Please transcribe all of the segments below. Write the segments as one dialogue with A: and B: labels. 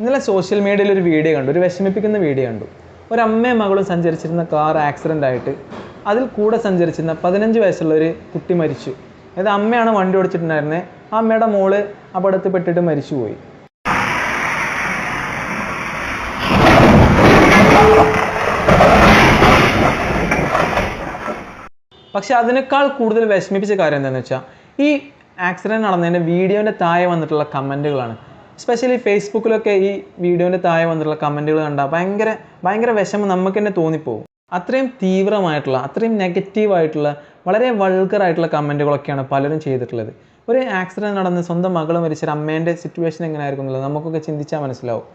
A: ഇന്നലെ സോഷ്യൽ മീഡിയയിൽ ഒരു വീഡിയോ കണ്ടു ഒരു വിഷമിപ്പിക്കുന്ന വീഡിയോ കണ്ടു. ഒരു അമ്മയും മകളും സഞ്ചരിച്ചിരുന്ന കാർ ആക്സിഡന്റ് ആയിട്ട് അതിൽ കൂടെ സഞ്ചരിച്ചിരുന്ന പതിനഞ്ച് വയസ്സുള്ള ഒരു കുട്ടി മരിച്ചു. അതായത് അമ്മയാണ് വണ്ടി ഓടിച്ചിട്ടുണ്ടായിരുന്നത് ആ അമ്മയുടെ മോൾ അപകടത്തിൽ പെട്ടിട്ട് മരിച്ചുപോയി. പക്ഷെ അതിനേക്കാൾ കൂടുതൽ വിഷമിപ്പിച്ച കാര്യം എന്താണെന്ന് വെച്ചാൽ ഈ ആക്സിഡന്റ് നടന്നതിന്റെ വീഡിയോന്റെ താഴെ വന്നിട്ടുള്ള കമന്റുകളാണ് സ്പെഷ്യലി ഫേസ്ബുക്കിലൊക്കെ ഈ വീഡിയോന്റെ താഴെ വന്നിട്ടുള്ള കമന്റുകൾ കണ്ടാൽ ഭയങ്കര ഭയങ്കര വിഷമം നമുക്ക് തന്നെ തോന്നിപ്പോകും അത്രയും തീവ്രമായിട്ടുള്ള അത്രയും നെഗറ്റീവായിട്ടുള്ള വളരെ വൾഗറായിട്ടുള്ള കമന്റുകളൊക്കെയാണ് പലരും ചെയ്തിട്ടുള്ളത്. ഒരു ആക്സിഡന്റ് നടന്ന് സ്വന്തം മകൾ മരിച്ച ഒരു അമ്മേന്റെ സിറ്റുവേഷൻ എങ്ങനെയായിരിക്കും എന്നുള്ളത് നമുക്കൊക്കെ ചിന്തിച്ചാൽ മനസ്സിലാവും.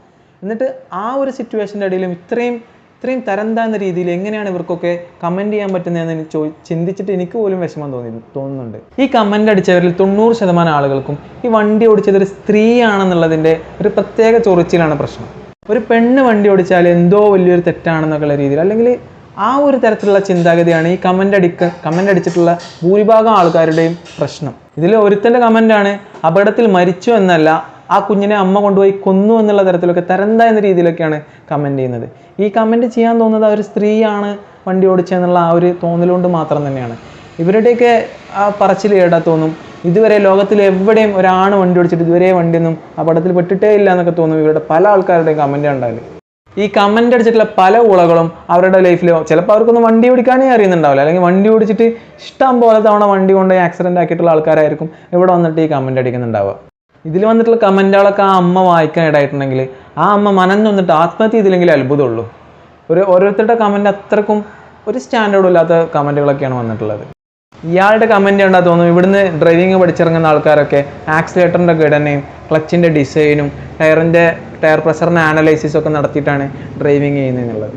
A: എന്നിട്ട് ആ ഒരു സിറ്റുവേഷന്റെ ഇടയിലും ഇത്രയും ഇത്രയും തരം രീതിയിൽ എങ്ങനെയാണ് ഇവർക്കൊക്കെ കമന്റ് ചെയ്യാൻ പറ്റുന്നതെന്ന് എനിക്ക് ചോ ചിന്തിച്ചിട്ട് എനിക്ക് പോലും വിഷമം തോന്നി തോന്നുന്നുണ്ട്. ഈ കമന്റ് അടിച്ചവരിൽ തൊണ്ണൂറ് ശതമാനം ആളുകൾക്കും ഈ വണ്ടി ഓടിച്ചത് ഒരു സ്ത്രീയാണെന്നുള്ളതിന്റെ ഒരു പ്രത്യേക ചൊറിച്ചിലാണ് പ്രശ്നം. ഒരു പെണ്ണ് വണ്ടി ഓടിച്ചാൽ എന്തോ വലിയൊരു തെറ്റാണെന്നൊക്കെയുള്ള രീതിയിൽ അല്ലെങ്കിൽ ആ ഒരു തരത്തിലുള്ള ചിന്താഗതിയാണ് ഈ കമന്റ് അടിക്ക കമന്റ് അടിച്ചിട്ടുള്ള ഭൂരിഭാഗം ആൾക്കാരുടെയും പ്രശ്നം. ഇതിൽ ഒരുത്തന്റെ കമന്റാണ് അപകടത്തിൽ മരിച്ചു എന്നല്ല ആ കുഞ്ഞിനെ അമ്മ കൊണ്ടുപോയി കൊന്നു എന്നുള്ള തരത്തിലൊക്കെ തരന്ത എന്ന രീതിയിലൊക്കെയാണ് കമന്റ് ചെയ്യുന്നത്. ഈ കമന്റ് ചെയ്യാൻ തോന്നുന്നത് ആ ഒരു സ്ത്രീയാണ് വണ്ടി ഓടിച്ചതെന്നുള്ള ആ ഒരു തോന്നലുകൊണ്ട് മാത്രം തന്നെയാണ്. ഇവരുടെയൊക്കെ ആ പറച്ചിൽ കേട്ടാൽ തോന്നും. ഇതുവരെ ലോകത്തിൽ എവിടെയും ഒരാണ് വണ്ടി ഓടിച്ചിട്ട് ഇതുവരെ വണ്ടിയൊന്നും അപകടത്തിൽ പെട്ടിട്ടേ ഇല്ല എന്നൊക്കെ തോന്നും ഇവരുടെ പല ആൾക്കാരുടെയും കമന്റ് ഉണ്ടാവില്ല ഈ കമന്റ് അടിച്ചിട്ടുള്ള പല ഉളകളും അവരുടെ ലൈഫിൽ ചിലപ്പോൾ അവർക്കൊന്നും വണ്ടി ഓടിക്കാനേ അറിയുന്നുണ്ടാവില്ല. അല്ലെങ്കിൽ വണ്ടി ഓടിച്ചിട്ട് ഇഷ്ടം പോലെ തവണ വണ്ടി കൊണ്ടുപോയി ആക്സിഡന്റ് ആക്കിയിട്ടുള്ള ആൾക്കാരായിരിക്കും ഇവിടെ വന്നിട്ട് ഈ കമന്റ് അടിക്കുന്നുണ്ടാവുക. ഇതിൽ വന്നിട്ടുള്ള കമന്റുകളൊക്കെ ആ അമ്മ വായിക്കാൻ ഇടയായിട്ടുണ്ടെങ്കിൽ ആ അമ്മ മനന്ന് വന്നിട്ട് ആത്മഹത്യ ചെയ്തില്ലെങ്കിൽ അത്ഭുതമുള്ളൂ. ഒരു ഓരോരുത്തരുടെ കമന്റ് അത്രക്കും ഒരു സ്റ്റാൻഡേർഡും ഇല്ലാത്ത കമന്റുകളൊക്കെയാണ് വന്നിട്ടുള്ളത്. ഇയാളുടെ കമന്റ് കണ്ടാൽ തോന്നും ഇവിടുന്ന് ഡ്രൈവിംഗ് പഠിച്ചിറങ്ങുന്ന ആൾക്കാരൊക്കെ ആക്സിലേറ്ററിന്റെ ഘടനയും ക്ലച്ചിന്റെ ഡിസൈനും ടയറിന്റെ ടയർ പ്രഷറിന്റെ ആനലൈസിസ് ഒക്കെ നടത്തിയിട്ടാണ് ഡ്രൈവിംഗ് ചെയ്യുന്നതെന്നുള്ളത്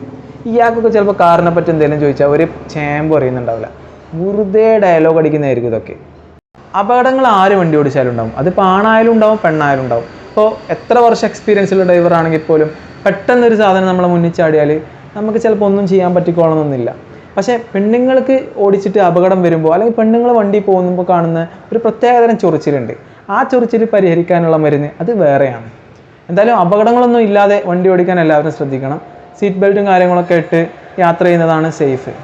A: ഇയാൾക്കൊക്കെ ചിലപ്പോൾ കാറിനെ പറ്റി എന്തെങ്കിലും ചോദിച്ചാൽ ഒരു ചേമ്പ് അറിയുന്നുണ്ടാവില്ല വെറുതെ ഡയലോഗ് അടിക്കുന്നതായിരിക്കും ഇതൊക്കെ. അപകടങ്ങൾ ആര് വണ്ടി ഓടിച്ചാലും ഉണ്ടാവും അതിപ്പോൾ ആണായാലും ഉണ്ടാവും പെണ്ണായാലും ഉണ്ടാവും. ഇപ്പോൾ എത്ര വർഷം എക്സ്പീരിയൻസ് ഉള്ള ഡ്രൈവർ ആണെങ്കിൽ പോലും പെട്ടെന്ന് ഒരു സാധനം നമ്മളെ മുന്നിൽ ചാടിയാൽ നമുക്ക് ചിലപ്പോൾ ഒന്നും ചെയ്യാൻ പറ്റിക്കോളണമെന്നില്ല. പക്ഷേ പെണ്ണുങ്ങൾക്ക് ഓടിച്ചിട്ട് അപകടം വരുമ്പോൾ അല്ലെങ്കിൽ പെണ്ണുങ്ങൾ വണ്ടി പോകുമ്പോൾ കാണുന്ന ഒരു പ്രത്യേകതരം ചൊറിച്ചിലുണ്ട്. ആ ചൊറിച്ചിൽ പരിഹരിക്കാനുള്ള മരുന്ന് അത് വേറെയാണ്. എന്തായാലും അപകടങ്ങളൊന്നും ഇല്ലാതെ വണ്ടി ഓടിക്കാൻ എല്ലാവരും ശ്രദ്ധിക്കണം. സീറ്റ് ബെൽറ്റും കാര്യങ്ങളൊക്കെ ഇട്ട് യാത്ര ചെയ്യുന്നതാണ് സേഫ്